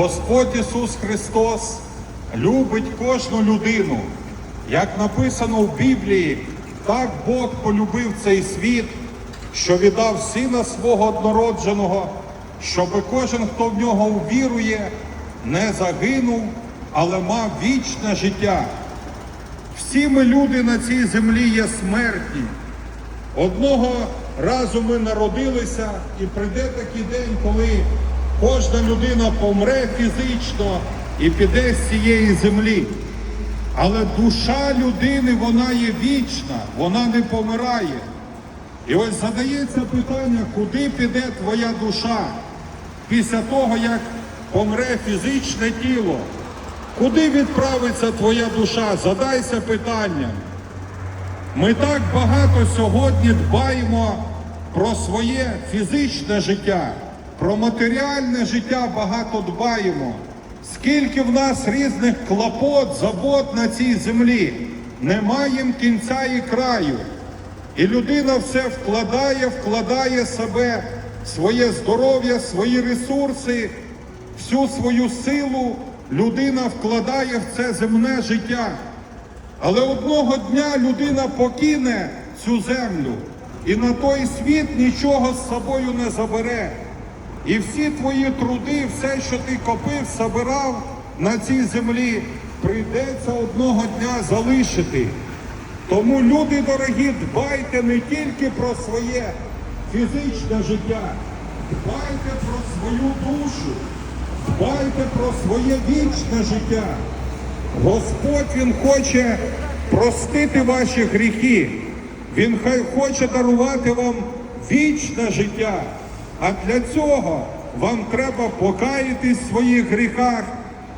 Господь Ісус Христос любить кожну людину. Як написано в Біблії, так Бог полюбив цей світ, що віддав Сина свого однородженого, щоби кожен, хто в нього увірує, не загинув, але мав вічне життя. Всі ми люди на цій землі є смертні. Одного разу ми народилися, і прийде такий день, коли кожна людина помре фізично і піде з цієї землі. Але душа людини, вона є вічна, вона не помирає. І ось задається питання, куди піде твоя душа після того, як помре фізичне тіло? Куди відправиться твоя душа? Задайся питанням. Ми так багато сьогодні дбаємо про своє фізичне життя, про матеріальне життя багато дбаємо. Скільки в нас різних клопот, забот на цій землі, немає їм кінця і краю. І людина все вкладає, вкладає себе, своє здоров'я, свої ресурси, всю свою силу людина вкладає в це земне життя. Але одного дня людина покине цю землю і на той світ нічого з собою не забере. І всі твої труди, все, що ти копив, собирав на цій землі, прийдеться одного дня залишити. Тому, люди дорогі, дбайте не тільки про своє фізичне життя, дбайте про свою душу, дбайте про своє вічне життя. Господь Він хоче простити ваші гріхи. Він хай хоче дарувати вам вічне життя. А для цього вам треба покаятись в своїх гріхах,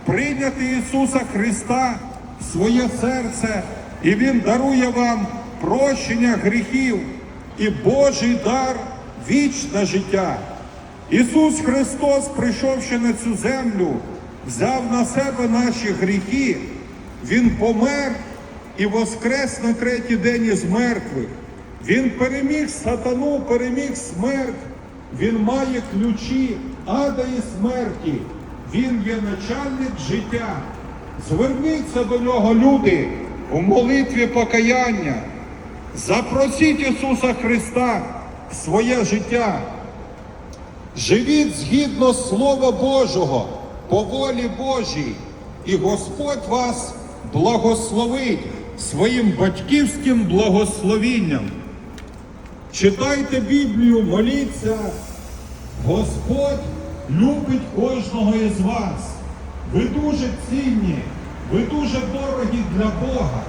прийняти Ісуса Христа в своє серце, і Він дарує вам прощення гріхів і Божий дар вічне життя. Ісус Христос, прийшовши на цю землю, взяв на себе наші гріхи, Він помер і воскрес на третій день із мертвих. Він переміг сатану, переміг смерть. Він має ключі ада і смерті. Він є начальник життя. Зверніться до нього, люди, у молитві покаяння. Запросіть Ісуса Христа в своє життя. Живіть згідно Слова Божого, по волі Божій, і Господь вас благословить своїм батьківським благословінням. Читайте Біблію, моліться. Господь любить кожного із вас. Ви дуже цінні, ви дуже дорогі для Бога.